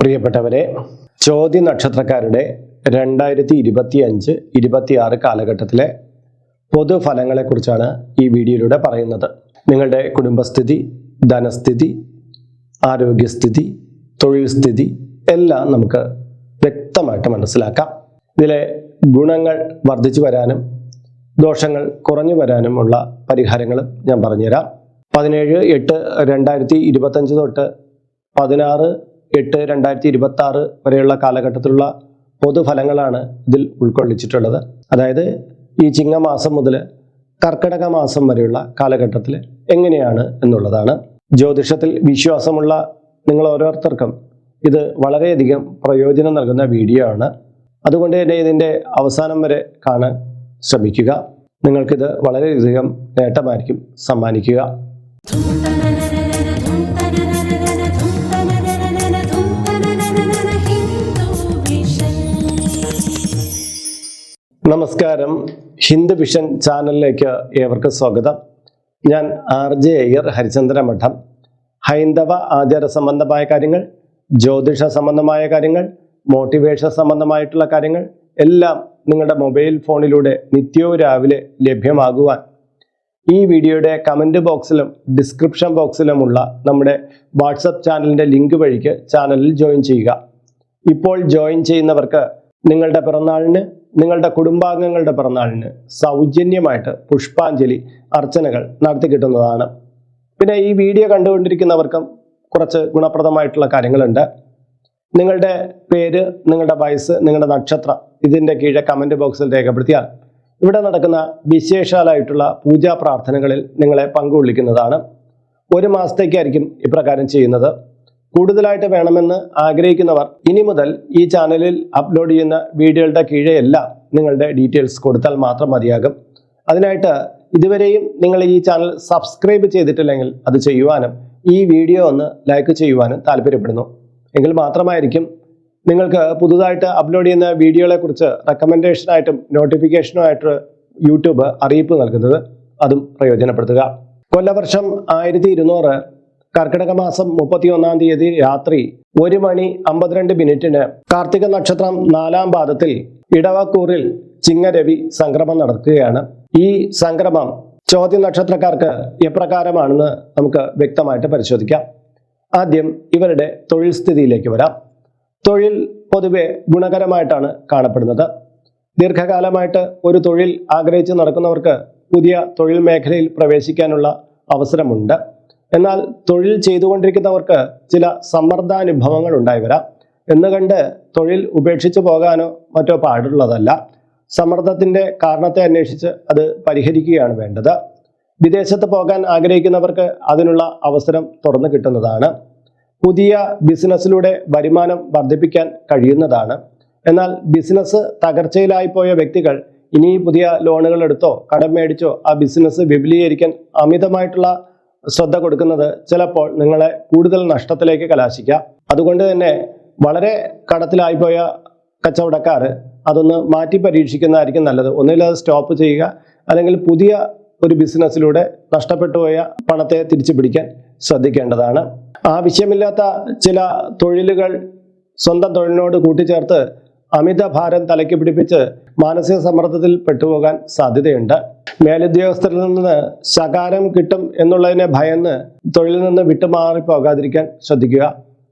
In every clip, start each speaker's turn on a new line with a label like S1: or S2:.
S1: പ്രിയപ്പെട്ടവരെ ചോദ്യ നക്ഷത്രക്കാരുടെ രണ്ടായിരത്തി ഇരുപത്തി അഞ്ച് ഇരുപത്തി ആറ് കാലഘട്ടത്തിലെ പൊതുഫലങ്ങളെക്കുറിച്ചാണ് ഈ വീഡിയോയിലൂടെ പറയുന്നത്. നിങ്ങളുടെ കുടുംബസ്ഥിതി ധനസ്ഥിതി ആരോഗ്യസ്ഥിതി തൊഴിൽ സ്ഥിതി എല്ലാം നമുക്ക് വ്യക്തമായിട്ട് മനസ്സിലാക്കാം. ഇതിലെ ഗുണങ്ങൾ വർദ്ധിച്ചു വരാനും ദോഷങ്ങൾ കുറഞ്ഞു വരാനുമുള്ള പരിഹാരങ്ങൾ ഞാൻ പറഞ്ഞുതരാം. പതിനേഴ് എട്ട് രണ്ടായിരത്തി ഇരുപത്തഞ്ച് തൊട്ട് പതിനാറ് എട്ട് രണ്ടായിരത്തി ഇരുപത്തി ആറ് വരെയുള്ള കാലഘട്ടത്തിലുള്ള പൊതുഫലങ്ങളാണ് ഇതിൽ ഉൾക്കൊള്ളിച്ചിട്ടുള്ളത്. അതായത് ഈ ചിങ്ങമാസം മുതൽ കർക്കിടക മാസം വരെയുള്ള കാലഘട്ടത്തിൽ എങ്ങനെയാണ് എന്നുള്ളതാണ്. ജ്യോതിഷത്തിൽ വിശ്വാസമുള്ള നിങ്ങൾ ഓരോരുത്തർക്കും ഇത് വളരെയധികം പ്രയോജനം നൽകുന്ന വീഡിയോ ആണ്. അതുകൊണ്ട് തന്നെ ഇതിന്റെ അവസാനം വരെ കാണാൻ ശ്രമിക്കുക. നിങ്ങൾക്കിത് വളരെയധികം നേട്ടമായിരിക്കും സമ്മാനിക്കുക. നമസ്കാരം. ഹിന്ദു വിഷൻ ചാനലിലേക്ക് ഏവർക്കും സ്വാഗതം. ഞാൻ ആർ ജെ അയ്യർ ഹരിചന്ദ്ര മഠം. ഹൈന്ദവ ആചാര സംബന്ധമായ കാര്യങ്ങൾ ജ്യോതിഷ സംബന്ധമായ കാര്യങ്ങൾ മോട്ടിവേഷൻ സംബന്ധമായിട്ടുള്ള കാര്യങ്ങൾ എല്ലാം നിങ്ങളുടെ മൊബൈൽ ഫോണിലൂടെ നിത്യവും രാവിലെ ലഭ്യമാകുവാൻ ഈ വീഡിയോയുടെ കമന്റ് ബോക്സിലും ഡിസ്ക്രിപ്ഷൻ ബോക്സിലുമുള്ള നമ്മുടെ വാട്സപ്പ് ചാനലിന്റെ ലിങ്ക് വഴിക്ക് ചാനലിൽ ജോയിൻ ചെയ്യുക. ഇപ്പോൾ ജോയിൻ ചെയ്യുന്നവർക്ക് നിങ്ങളുടെ പിറന്നാളിന് നിങ്ങളുടെ കുടുംബാംഗങ്ങളുടെ പിറന്നാളിന് സൗജന്യമായിട്ട് പുഷ്പാഞ്ജലി അർച്ചനകൾ നടത്തി കിട്ടുന്നതാണ്. പിന്നെ ഈ വീഡിയോ കണ്ടുകൊണ്ടിരിക്കുന്നവർക്കും കുറച്ച് ഗുണപ്രദമായിട്ടുള്ള കാര്യങ്ങളുണ്ട്. നിങ്ങളുടെ പേര് നിങ്ങളുടെ വയസ്സ് നിങ്ങളുടെ നക്ഷത്രം ഇതിന്റെ കീഴെ കമന്റ് ബോക്സിൽ രേഖപ്പെടുത്തിയാൽ ഇവിടെ നടക്കുന്ന വിശേഷാലായിട്ടുള്ള പൂജാ പ്രാർത്ഥനകളിൽ നിങ്ങളെ പങ്കുകൊള്ളിക്കുന്നതാണ് ഒരു മാസത്തേക്കായിരിക്കും ഇപ്രകാരം ചെയ്യുന്നത്. കൂടുതലായിട്ട് വേണമെന്ന് ആഗ്രഹിക്കുന്നവർ ഇനി മുതൽ ഈ ചാനലിൽ അപ്ലോഡ് ചെയ്യുന്ന വീഡിയോകളുടെ കീഴെയെല്ലാം നിങ്ങളുടെ ഡീറ്റെയിൽസ് കൊടുത്താൽ മാത്രം മതിയാകും. അതിനായിട്ട് ഇതുവരെയും നിങ്ങൾ ഈ ചാനൽ സബ്സ്ക്രൈബ് ചെയ്തിട്ടില്ലെങ്കിൽ അത് ചെയ്യുവാനും ഈ വീഡിയോ ഒന്ന് ലൈക്ക് ചെയ്യുവാനും താല്പര്യപ്പെടുന്നു. എങ്കിൽ മാത്രമായിരിക്കും നിങ്ങൾക്ക് പുതുതായിട്ട് അപ്ലോഡ് ചെയ്യുന്ന വീഡിയോകളെ കുറിച്ച് റെക്കമെൻഡേഷനായിട്ടും നോട്ടിഫിക്കേഷനുമായിട്ട് യൂട്യൂബ് അറിയിപ്പ് നൽകുന്നത് അതും പ്രയോജനപ്പെടുത്തുക. കൊല്ലവർഷം ആയിരത്തി ഇരുന്നൂറ് കർക്കിടക മാസം മുപ്പത്തി ഒന്നാം തീയതി രാത്രി ഒരു മണി അമ്പത്തിരണ്ട് മിനിറ്റിന് കാർത്തിക നക്ഷത്രം നാലാം പാദത്തിൽ ഇടവക്കൂറിൽ ചിങ്ങരവി സംക്രമം നടക്കുകയാണ്. ഈ സംക്രമം ചോദ്യ നക്ഷത്രക്കാർക്ക് എപ്രകാരമാണെന്ന് നമുക്ക് വ്യക്തമായിട്ട് പരിശോധിക്കാം. ആദ്യം ഇവരുടെ തൊഴിൽ സ്ഥിതിയിലേക്ക് വരാം. തൊഴിൽ പൊതുവെ ഗുണകരമായിട്ടാണ് കാണപ്പെടുന്നത്. ദീർഘകാലമായിട്ട് ഒരു തൊഴിൽ ആഗ്രഹിച്ച് നടക്കുന്നവർക്ക് പുതിയ തൊഴിൽ മേഖലയിൽ പ്രവേശിക്കാനുള്ള അവസരമുണ്ട്. എന്നാൽ തൊഴിൽ ചെയ്തുകൊണ്ടിരിക്കുന്നവർക്ക് ചില സമ്മർദ്ദാനുഭവങ്ങൾ ഉണ്ടായി വരാം എന്ന് കണ്ട് തൊഴിൽ ഉപേക്ഷിച്ചു പോകാനോ മറ്റോ പാടുള്ളതല്ല. സമ്മർദ്ദത്തിന്റെ കാരണത്തെ അന്വേഷിച്ച് അത് പരിഹരിക്കുകയാണ് വേണ്ടത്. വിദേശത്ത് പോകാൻ ആഗ്രഹിക്കുന്നവർക്ക് അതിനുള്ള അവസരം തുറന്നു കിട്ടുന്നതാണ്. പുതിയ ബിസിനസ്സിലൂടെ വരുമാനം വർദ്ധിപ്പിക്കാൻ കഴിയുന്നതാണ്. എന്നാൽ ബിസിനസ് തകർച്ചയിലായി പോയ വ്യക്തികൾ ഇനി പുതിയ ലോണുകൾ എടുത്തോ കടം മേടിച്ചോ ആ ബിസിനസ് വിപുലീകരിക്കാൻ അമിതമായിട്ടുള്ള ശ്രദ്ധ കൊടുക്കുന്നത് ചിലപ്പോൾ നിങ്ങളെ കൂടുതൽ നഷ്ടത്തിലേക്ക് കലാശിക്കാം. അതുകൊണ്ട് തന്നെ വളരെ കടത്തിലായിപ്പോയ കച്ചവടക്കാർ അതൊന്ന് മാറ്റി പരീക്ഷിക്കുന്നതായിരിക്കും നല്ലത്. ഒന്നുകിൽ അത് സ്റ്റോപ്പ് ചെയ്യുക അല്ലെങ്കിൽ പുതിയ ഒരു ബിസിനസ്സിലൂടെ നഷ്ടപ്പെട്ടുപോയ പണത്തെ തിരിച്ചു പിടിക്കാൻ ശ്രദ്ധിക്കേണ്ടതാണ്. ആവശ്യമില്ലാത്ത ചില തൊഴിലുകൾ സ്വന്തം തൊഴിലിനോട് കൂട്ടിച്ചേർത്ത് അമിത ഭാരം തലയ്ക്ക് പിടിപ്പിച്ച് മാനസിക സമ്മർദ്ദത്തിൽ പെട്ടുപോകാൻ സാധ്യതയുണ്ട്. മേലുദ്യോഗസ്ഥരിൽ നിന്ന് ശകാരം കിട്ടും എന്നുള്ളതിനെ ഭയന്ന് തൊഴിലിൽ നിന്ന് വിട്ടുമാറി പോകാതിരിക്കാൻ ശ്രദ്ധിക്കുക.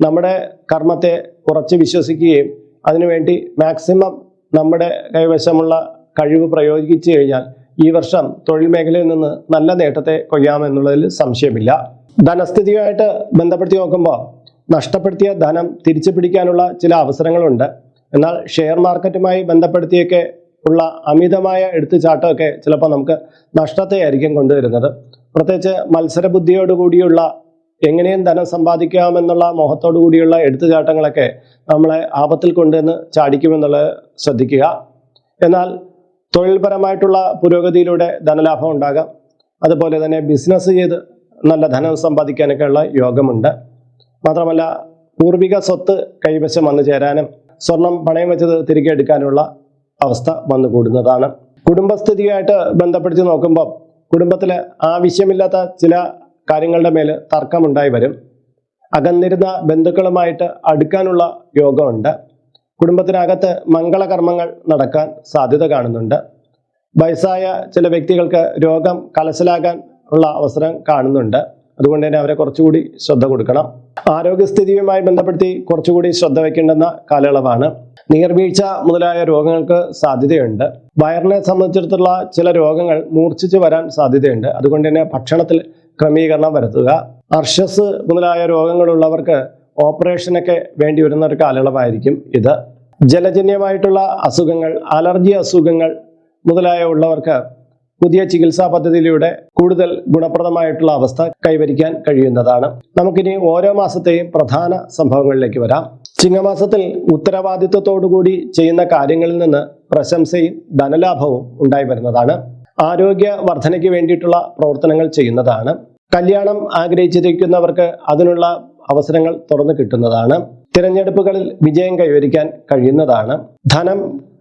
S1: നമ്മുടെ കർമ്മത്തെ ഉറച്ചു വിശ്വസിക്കുകയും അതിനുവേണ്ടി മാക്സിമം നമ്മുടെ കൈവശമുള്ള കഴിവ് പ്രയോഗിച്ചു കഴിഞ്ഞാൽ ഈ വർഷം തൊഴിൽ മേഖലയിൽ നിന്ന് നല്ല നേട്ടത്തെ കൊയ്യാമെന്നുള്ളതിൽ സംശയമില്ല. ധനസ്ഥിതിയുമായിട്ട് ബന്ധപ്പെടുത്തി നോക്കുമ്പോൾ നഷ്ടപ്പെടുത്തിയ ധനം തിരിച്ചു പിടിക്കാനുള്ള ചില അവസരങ്ങളുണ്ട്. എന്നാൽ ഷെയർ മാർക്കറ്റുമായി ബന്ധപ്പെടുത്തിയൊക്കെ ഉള്ള അമിതമായ എടുത്തുചാട്ടമൊക്കെ ചിലപ്പോൾ നമുക്ക് നഷ്ടത്തെ ആയിരിക്കും കൊണ്ടുവരുന്നത്. പ്രത്യേകിച്ച് മത്സരബുദ്ധിയോടുകൂടിയുള്ള എങ്ങനെയും ധനം സമ്പാദിക്കാമെന്നുള്ള മോഹത്തോടു കൂടിയുള്ള എടുത്തുചാട്ടങ്ങളൊക്കെ നമ്മളെ ആപത്തിൽ കൊണ്ടുവന്ന് ചാടിക്കുമെന്നുള്ളത് ശ്രദ്ധിക്കുക. എന്നാൽ തൊഴിൽപരമായിട്ടുള്ള പുരോഗതിയിലൂടെ ധനലാഭം ഉണ്ടാകാം. അതുപോലെ തന്നെ ബിസിനസ് ചെയ്ത് നല്ല ധനം സമ്പാദിക്കാനൊക്കെയുള്ള യോഗമുണ്ട്. മാത്രമല്ല പൂർവിക സ്വത്ത് കൈവശം വന്നു ചേരാനും സ്വർണം പണയം വെച്ചത് തിരികെ എടുക്കാനുള്ള അവസ്ഥ വന്നു കൂടുന്നതാണ് കുടുംബസ്ഥിതിയായിട്ട് ബന്ധപ്പെടുത്തി നോക്കുമ്പോൾ കുടുംബത്തിൽ ആവശ്യമില്ലാത്ത ചില കാര്യങ്ങളുടെ മേൽ തർക്കമുണ്ടായി വരും. അകന്നിരുന്ന ബന്ധുക്കളുമായിട്ട് അടുക്കാനുള്ള യോഗമുണ്ട്. കുടുംബത്തിനകത്ത് മംഗളകർമ്മങ്ങൾ നടക്കാൻ സാധ്യത കാണുന്നുണ്ട്. വയസ്സായ ചില വ്യക്തികൾക്ക് രോഗം കലശലാകാൻ ഉള്ള അവസരം കാണുന്നുണ്ട്. അതുകൊണ്ട് തന്നെ അവരെ കുറച്ചുകൂടി ശ്രദ്ധ കൊടുക്കണം. ആരോഗ്യസ്ഥിതിയുമായി ബന്ധപ്പെടുത്തി കുറച്ചുകൂടി ശ്രദ്ധ വയ്ക്കേണ്ടുന്ന കാലയളവാണ്. നീർവീഴ്ച മുതലായ രോഗങ്ങൾക്ക് സാധ്യതയുണ്ട്. വയറിനെ സംബന്ധിച്ചിടത്തുള്ള ചില രോഗങ്ങൾ മൂർച്ഛിച്ച് വരാൻ സാധ്യതയുണ്ട്. അതുകൊണ്ട് തന്നെ ഭക്ഷണത്തിൽ ക്രമീകരണം വരുത്തുക. അർഷസ് മുതലായ രോഗങ്ങളുള്ളവർക്ക് ഓപ്പറേഷനൊക്കെ വേണ്ടി വരുന്ന ഒരു കാലയളവായിരിക്കും ഇത്. ജലജന്യമായിട്ടുള്ള അസുഖങ്ങൾ അലർജി അസുഖങ്ങൾ മുതലായ ഉള്ളവർക്ക് പുതിയ ചികിത്സാ പദ്ധതിയിലൂടെ കൂടുതൽ ഗുണപ്രദമായിട്ടുള്ള അവസ്ഥ കൈവരിക്കാൻ കഴിയുന്നതാണ്. നമുക്കിനി ഓരോ മാസത്തെയും പ്രധാന സംഭവങ്ങളിലേക്ക് വരാം. ചിങ്ങമാസത്തിൽ ഉത്തരവാദിത്വത്തോടുകൂടി ചെയ്യുന്ന കാര്യങ്ങളിൽ നിന്ന് പ്രശംസയും ധനലാഭവും ഉണ്ടായി വരുന്നതാണ്. ആരോഗ്യ വർധനയ്ക്ക് വേണ്ടിയിട്ടുള്ള പ്രവർത്തനങ്ങൾ ചെയ്യുന്നതാണ്. കല്യാണം ആഗ്രഹിച്ചിരിക്കുന്നവർക്ക് അതിനുള്ള അവസരങ്ങൾ തുറന്നു കിട്ടുന്നതാണ്. തിരഞ്ഞെടുപ്പുകളിൽ വിജയം കൈവരിക്കാൻ കഴിയുന്നതാണ്. ധനം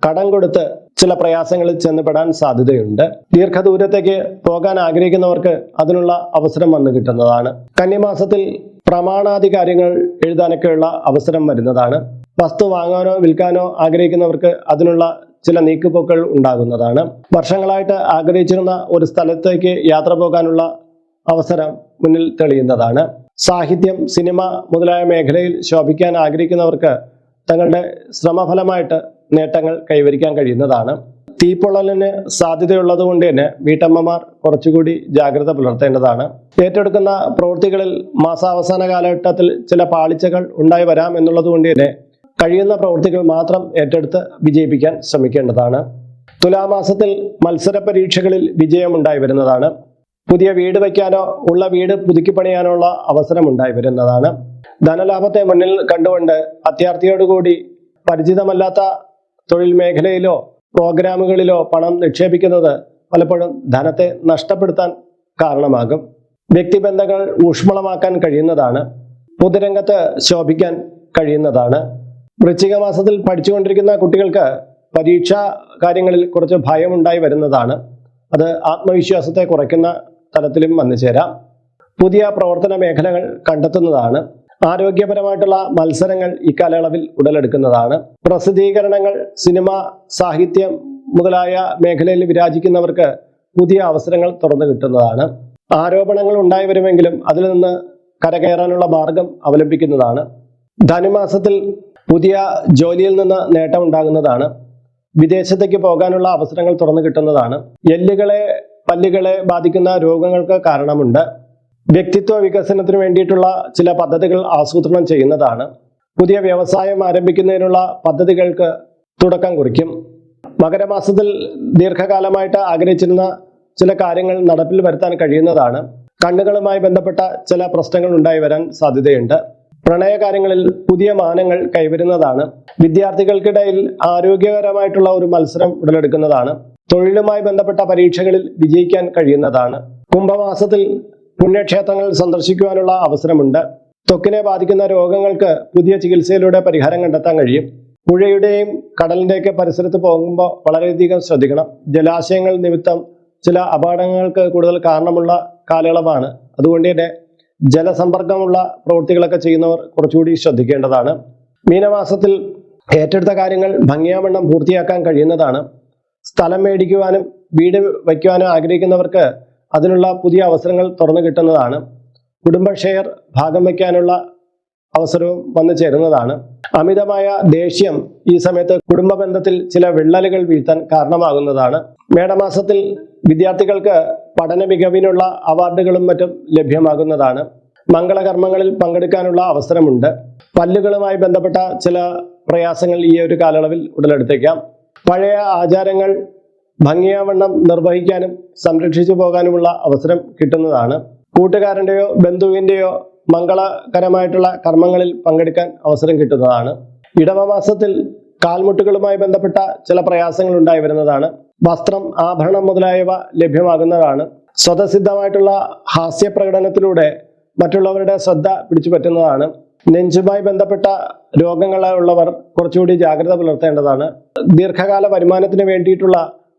S1: കടം കൊടുത്ത് ചില പ്രയാസങ്ങളിൽ ചെന്നപ്പെടാൻ സാധ്യതയുണ്ട്. ദീർഘദൂരത്തേക്ക് പോകാൻ ആഗ്രഹിക്കുന്നവർക്ക് അതിനുള്ള അവസരം വന്നു കിട്ടുന്നതാണ്. കന്യമാസത്തിൽ പ്രമാണാദി കാര്യങ്ങൾ എഴുതാനൊക്കെയുള്ള അവസരം വരുന്നതാണ്. വസ്തു വാങ്ങാനോ വിൽക്കാനോ ആഗ്രഹിക്കുന്നവർക്ക് അതിനുള്ള ചില നീക്കുപോക്കൾ ഉണ്ടാകുന്നതാണ്. വർഷങ്ങളായിട്ട് ആഗ്രഹിച്ചിരുന്ന ഒരു സ്ഥലത്തേക്ക് യാത്ര പോകാനുള്ള അവസരം മുന്നിൽ തെളിയുന്നതാണ്. സാഹിത്യം സിനിമ മുതലായ മേഖലയിൽ ശോഭിക്കാൻ ആഗ്രഹിക്കുന്നവർക്ക് തങ്ങളുടെ ശ്രമഫലമായിട്ട് നേട്ടങ്ങൾ കൈവരിക്കാൻ കഴിയുന്നതാണ്. തീപ്പൊള്ളലിന് സാധ്യതയുള്ളത് കൊണ്ട് തന്നെ വീട്ടമ്മമാർ കുറച്ചുകൂടി ജാഗ്രത പുലർത്തേണ്ടതാണ്. ഏറ്റെടുക്കുന്ന പ്രവൃത്തികളിൽ മാസാവസാന കാലഘട്ടത്തിൽ ചില പാളിച്ചകൾ ഉണ്ടായി വരാം എന്നുള്ളത് കൊണ്ട് തന്നെ കഴിയുന്ന പ്രവൃത്തികൾ മാത്രം ഏറ്റെടുത്ത് വിജയിപ്പിക്കാൻ ശ്രമിക്കേണ്ടതാണ്. തുലാമാസത്തിൽ മത്സര പരീക്ഷകളിൽ വിജയമുണ്ടായി വരുന്നതാണ്. പുതിയ വീട് വയ്ക്കാനോ ഉള്ള വീട് പുതുക്കി പണിയാനുള്ള അവസരം ഉണ്ടായി വരുന്നതാണ്. ധനലാഭത്തെ മുന്നിൽ കണ്ടുകൊണ്ട് അത്യാർത്ഥിയോടുകൂടി പരിചിതമല്ലാത്ത തൊഴിൽ മേഖലയിലോ പ്രോഗ്രാമുകളിലോ പണം നിക്ഷേപിക്കുന്നത് പലപ്പോഴും ധനത്തെ നഷ്ടപ്പെടുത്താൻ കാരണമാകും. വ്യക്തിബന്ധങ്ങൾ ഊഷ്മളമാക്കാൻ കഴിയുന്നതാണ്. പൊതുരംഗത്ത് ശോഭിക്കാൻ കഴിയുന്നതാണ്. വൃശ്ചിക മാസത്തിൽ പഠിച്ചുകൊണ്ടിരിക്കുന്ന കുട്ടികൾക്ക് പരീക്ഷാ കാര്യങ്ങളിൽ കുറച്ച് ഭയമുണ്ടായി വരുന്നതാണ്. അത് ആത്മവിശ്വാസത്തെ കുറയ്ക്കുന്ന തലത്തിലും വന്നു ചേരാം. പുതിയ പ്രവർത്തന മേഖലകൾ കണ്ടെത്തുന്നതാണ്. ആരോഗ്യപരമായിട്ടുള്ള മത്സരങ്ങൾ ഇക്കാലയളവിൽ ഉടലെടുക്കുന്നതാണ്. പ്രസിദ്ധീകരണങ്ങൾ സിനിമ സാഹിത്യം മുതലായ മേഖലയിൽ വിരാജിക്കുന്നവർക്ക് പുതിയ അവസരങ്ങൾ തുറന്നു കിട്ടുന്നതാണ്. ആരോപണങ്ങൾ ഉണ്ടായി വരുമെങ്കിലും അതിൽ നിന്ന് കരകയറാനുള്ള മാർഗം അവലംബിക്കുന്നതാണ്. ധനുമാസത്തിൽ പുതിയ ജോലിയിൽ നിന്ന് നേട്ടമുണ്ടാകുന്നതാണ്. വിദേശത്തേക്ക് പോകാനുള്ള അവസരങ്ങൾ തുറന്നു കിട്ടുന്നതാണ്. എല്ലുകളെ പല്ലുകളെ ബാധിക്കുന്ന രോഗങ്ങൾക്ക് കാരണമുണ്ട്. വ്യക്തിത്വ വികസനത്തിന് വേണ്ടിയിട്ടുള്ള ചില പദ്ധതികൾ ആസൂത്രണം ചെയ്യുന്നതാണ്. പുതിയ വ്യവസായം ആരംഭിക്കുന്നതിനുള്ള പദ്ധതികൾക്ക് തുടക്കം കുറിക്കും. മകരമാസത്തിൽ ദീർഘകാലമായിട്ട് ആഗ്രഹിച്ചിരുന്ന ചില കാര്യങ്ങൾ നടപ്പിൽ വരുത്താൻ കഴിയുന്നതാണ്. കണ്ണുകളുമായി ബന്ധപ്പെട്ട ചില പ്രശ്നങ്ങൾ ഉണ്ടായി വരാൻ സാധ്യതയുണ്ട്. പ്രണയകാര്യങ്ങളിൽ പുതിയ മാനങ്ങൾ കൈവരുന്നതാണ്. വിദ്യാർത്ഥികൾക്കിടയിൽ ആരോഗ്യകരമായിട്ടുള്ള ഒരു മത്സരം ഉടലെടുക്കുന്നതാണ്. തൊഴിലുമായി ബന്ധപ്പെട്ട പരീക്ഷകളിൽ വിജയിക്കാൻ കഴിയുന്നതാണ്. കുംഭമാസത്തിൽ പുണ്യക്ഷേത്രങ്ങൾ സന്ദർശിക്കുവാനുള്ള അവസരമുണ്ട്. ത്വക്കിനെ ബാധിക്കുന്ന രോഗങ്ങൾക്ക് പുതിയ ചികിത്സയിലൂടെ പരിഹാരം കണ്ടെത്താൻ കഴിയും. പുഴയുടെയും കടലിന്റെയൊക്കെ പരിസരത്ത് പോകുമ്പോൾ വളരെയധികം ശ്രദ്ധിക്കണം. ജലാശയങ്ങൾ നിമിത്തം ചില അപകടങ്ങൾക്ക് കൂടുതൽ കാരണമുള്ള കാലയളവാണ്. അതുകൊണ്ട് തന്നെ ജലസമ്പർക്കമുള്ള പ്രവൃത്തികളൊക്കെ ചെയ്യുന്നവർ കുറച്ചുകൂടി ശ്രദ്ധിക്കേണ്ടതാണ്. മീനമാസത്തിൽ ഏറ്റെടുത്ത കാര്യങ്ങൾ ഭംഗിയാവണ്ണം പൂർത്തിയാക്കാൻ കഴിയുന്നതാണ്. സ്ഥലം മേടിക്കുവാനും വീട് വയ്ക്കുവാനും ആഗ്രഹിക്കുന്നവർക്ക് അതിനുള്ള പുതിയ അവസരങ്ങൾ തുറന്നു കിട്ടുന്നതാണ്. കുടുംബ ഷെയർ ഭാഗം വയ്ക്കാനുള്ള അവസരവും വന്നു ചേരുന്നതാണ്. അമിതമായ ദേഷ്യം ഈ സമയത്ത് കുടുംബ ബന്ധത്തിൽ ചില വിള്ളലുകൾ വീഴ്ത്താൻ കാരണമാകുന്നതാണ്. മേടമാസത്തിൽ വിദ്യാർത്ഥികൾക്ക് പഠന മികവിനുള്ള അവാർഡുകളും മറ്റും ലഭ്യമാകുന്നതാണ്. മംഗളകർമ്മങ്ങളിൽ പങ്കെടുക്കാനുള്ള അവസരമുണ്ട്. പല്ലുകളുമായി ബന്ധപ്പെട്ട ചില പ്രയാസങ്ങൾ ഈ ഒരു കാലയളവിൽ ഉടലെടുത്തേക്കാം. പഴയ ആചാരങ്ങൾ ഭംഗിയാവണ്ണം നിർവഹിക്കാനും സംരക്ഷിച്ചു പോകാനുമുള്ള അവസരം കിട്ടുന്നതാണ്. കൂട്ടുകാരന്റെയോ ബന്ധുവിന്റെയോ മംഗളകരമായിട്ടുള്ള കർമ്മങ്ങളിൽ പങ്കെടുക്കാൻ അവസരം കിട്ടുന്നതാണ്. ഇടവമാസത്തിൽ കാൽമുട്ടുകളുമായി ബന്ധപ്പെട്ട ചില പ്രയാസങ്ങൾ ഉണ്ടായി വരുന്നതാണ്. വസ്ത്രം ആഭരണം മുതലായവ ലഭ്യമാകുന്നതാണ്. സ്വതസിദ്ധമായിട്ടുള്ള ഹാസ്യ പ്രകടനത്തിലൂടെ മറ്റുള്ളവരുടെ ശ്രദ്ധ പിടിച്ചു പറ്റുന്നതാണ്. നെഞ്ചുമായി ബന്ധപ്പെട്ട രോഗങ്ങളുള്ളവർ കുറച്ചുകൂടി ജാഗ്രത പുലർത്തേണ്ടതാണ്. ദീർഘകാല വരുമാനത്തിന് വേണ്ടിയിട്ടുള്ള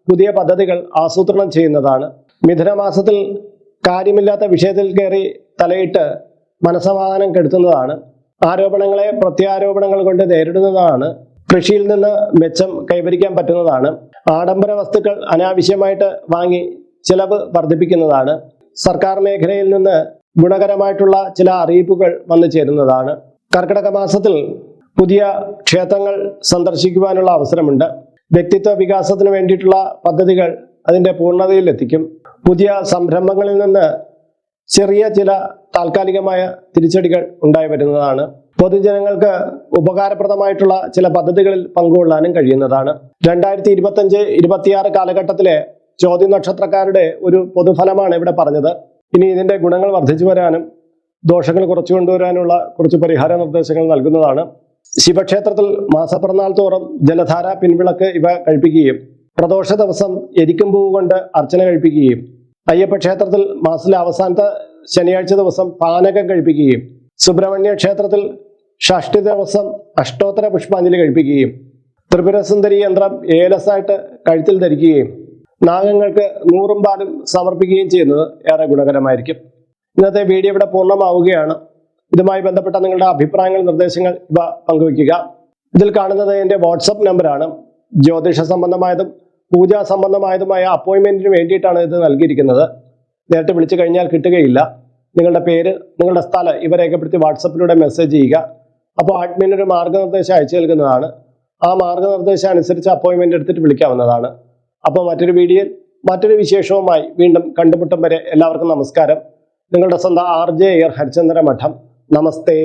S1: പുതിയ പദ്ധതികൾ ആസൂത്രണം ചെയ്യുന്നതാണ്. മിഥുനമാസത്തിൽ കാര്യമില്ലാത്ത വിഷയത്തിൽ കയറി തലയിട്ട് മനസമാധാനം കെടുത്തുന്നതാണ്. ആരോപണങ്ങളെ പ്രത്യാരോപണങ്ങൾ കൊണ്ട് നേരിടുന്നതാണ്. കൃഷിയിൽ നിന്ന് മെച്ചം കൈവരിക്കാൻ പറ്റുന്നതാണ്. ആഡംബര വസ്തുക്കൾ അനാവശ്യമായിട്ട് വാങ്ങി ചിലവ് വർദ്ധിപ്പിക്കുന്നതാണ്. സർക്കാർ മേഖലയിൽ നിന്ന് ഗുണകരമായിട്ടുള്ള ചില അറിയിപ്പുകൾ വന്നു ചേരുന്നതാണ്. കർക്കിടക മാസത്തിൽ പുതിയ ക്ഷേത്രങ്ങൾ സന്ദർശിക്കുവാനുള്ള അവസരമുണ്ട്. വ്യക്തിത്വ വികാസത്തിന് വേണ്ടിയിട്ടുള്ള പദ്ധതികൾ അതിന്റെ പൂർണതയിലെത്തിക്കും. പുതിയ സംരംഭങ്ങളിൽ നിന്ന് ചെറിയ ചില താൽക്കാലികമായ തിരിച്ചടികൾ ഉണ്ടായി വരുന്നതാണ്. പൊതുജനങ്ങൾക്ക് ഉപകാരപ്രദമായിട്ടുള്ള ചില പദ്ധതികളിൽ പങ്കുകൊള്ളാനും കഴിയുന്നതാണ്. രണ്ടായിരത്തി ഇരുപത്തഞ്ച് ഇരുപത്തിയാറ് കാലഘട്ടത്തിലെ ചോദ്യ നക്ഷത്രക്കാരുടെ ഒരു പൊതുഫലമാണ് ഇവിടെ പറഞ്ഞത്. ഇനി ഇതിന്റെ ഗുണങ്ങൾ വർദ്ധിച്ചു വരാനും ദോഷങ്ങൾ കുറച്ചു കൊണ്ടുവരാനുള്ള കുറച്ച് പരിഹാര നിർദ്ദേശങ്ങൾ നൽകുന്നതാണ്. ശിവക്ഷേത്രത്തിൽ മാസപ്പിറന്നാൾ തോറും ജലധാര പിൻവിളക്ക് ഇവ കഴിപ്പിക്കുകയും പ്രദോഷ ദിവസം എരിക്കും പൂവ് കൊണ്ട് അർച്ചന കഴിപ്പിക്കുകയും അയ്യപ്പ ക്ഷേത്രത്തിൽ മാസത്തിലെ അവസാനത്തെ ശനിയാഴ്ച ദിവസം പാനകം കഴിപ്പിക്കുകയും സുബ്രഹ്മണ്യ ക്ഷേത്രത്തിൽ ഷഷ്ടി ദിവസം അഷ്ടോത്തര പുഷ്പാഞ്ജലി കഴിപ്പിക്കുകയും ത്രിപുരസുന്ദരി യന്ത്രം ഏലസായിട്ട് കഴുത്തിൽ ധരിക്കുകയും നാഗങ്ങൾക്ക് നൂറും പാലും സമർപ്പിക്കുകയും ചെയ്യുന്നത് ഏറെ ഗുണകരമായിരിക്കും. ഇന്നത്തെ വീഡിയോ ഇവിടെ പൂർണമാവുകയാണ്. ഇതുമായി ബന്ധപ്പെട്ട നിങ്ങളുടെ അഭിപ്രായങ്ങൾ നിർദ്ദേശങ്ങൾ ഇവ പങ്കുവയ്ക്കുക. ഇതിൽ കാണുന്നത് എന്റെ വാട്സപ്പ് നമ്പറാണ്. ജ്യോതിഷ സംബന്ധമായതും പൂജാ സംബന്ധമായതുമായ അപ്പോയിൻമെന്റിന് വേണ്ടിയിട്ടാണ് ഇത് നൽകിയിരിക്കുന്നത്. നേരിട്ട് വിളിച്ചു കഴിഞ്ഞാൽ കിട്ടുകയില്ല. നിങ്ങളുടെ പേര് നിങ്ങളുടെ സ്ഥലം ഇവ രേഖപ്പെടുത്തി വാട്സപ്പിലൂടെ മെസ്സേജ് ചെയ്യുക. അപ്പോൾ അഡ്മിൻ ഒരു മാർഗനിർദ്ദേശം അയച്ചു നൽകുന്നതാണ്. ആ മാർഗനിർദ്ദേശം അനുസരിച്ച് അപ്പോയിൻമെന്റ് എടുത്തിട്ട് വിളിക്കാവുന്നതാണ്. അപ്പോൾ മറ്റൊരു വീഡിയോയിൽ മറ്റൊരു വിശേഷവുമായി വീണ്ടും കണ്ടുമുട്ടും വരെ എല്ലാവർക്കും നമസ്കാരം. നിങ്ങളുടെ സ്വന്തം ആർ ജെ എയർ ഹരിചന്ദ്ര മഠം नमस्ते।